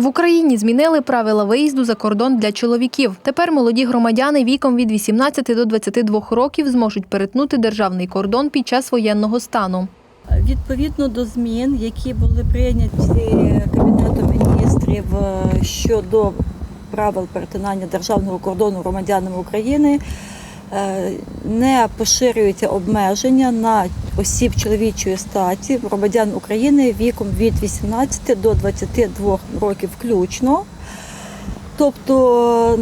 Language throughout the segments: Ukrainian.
В Україні змінили правила виїзду за кордон для чоловіків. Тепер молоді громадяни віком від 18 до 22 років зможуть перетнути державний кордон під час воєнного стану. Відповідно до змін, які були прийняті Кабінетом міністрів е, щодо правил перетинання державного кордону громадянами України, не поширюються обмеження на осіб чоловічої статі громадян України віком від 18 до 22 років включно. Тобто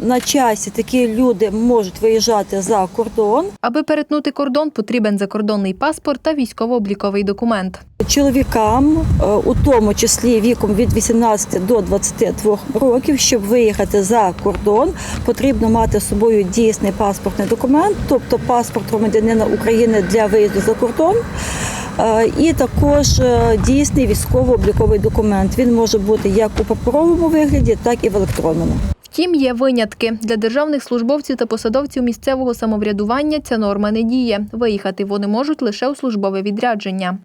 на часі такі люди можуть виїжджати за кордон. Аби перетнути кордон, потрібен закордонний паспорт та військово-обліковий документ. Чоловікам, е, у тому числі віком від 18 до 22 років, щоб виїхати за кордон, потрібно мати з собою дійсний паспортний документ, тобто паспорт громадянина України для виїзду за кордон. е, І також е, дійсний військово-обліковий документ. Він може бути як у паперовому вигляді, так і в електронному. Втім, є винятки. Для державних службовців та посадовців місцевого самоврядування ця норма не діє. Виїхати вони можуть лише у службове відрядження.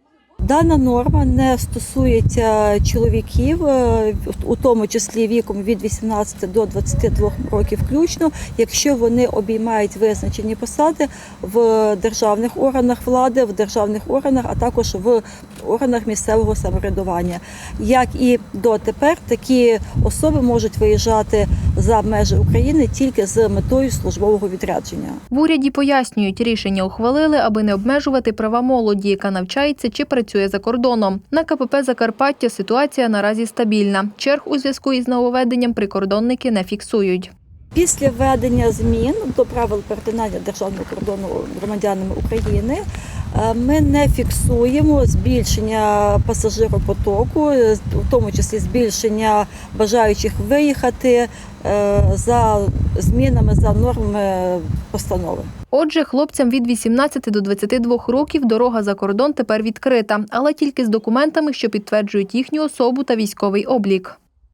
Дана норма не стосується чоловіків, е, у тому числі віком від 18 до 22 років включно, якщо вони обіймають визначені посади в державних органах влади, в державних органах, а також в органах місцевого самоврядування. Як і дотепер, такі особи можуть виїжджати за межі України тільки з метою службового відрядження. В уряді пояснюють, рішення ухвалили, аби не обмежувати права молоді, яка навчається чи працює за кордоном. На КПП Закарпаття ситуація наразі стабільна. Черг у зв'язку із нововведенням прикордонники не фіксують. Після введення змін до правил перетинання державного кордону громадянами України е, ми не фіксуємо збільшення пасажиропотоку, е, в тому числі збільшення бажаючих виїхати е, за змінами за нормами постанови. Отже, хлопцям від 18 до 22 років дорога за кордон тепер відкрита, але тільки з документами, що підтверджують їхню особу та військовий облік.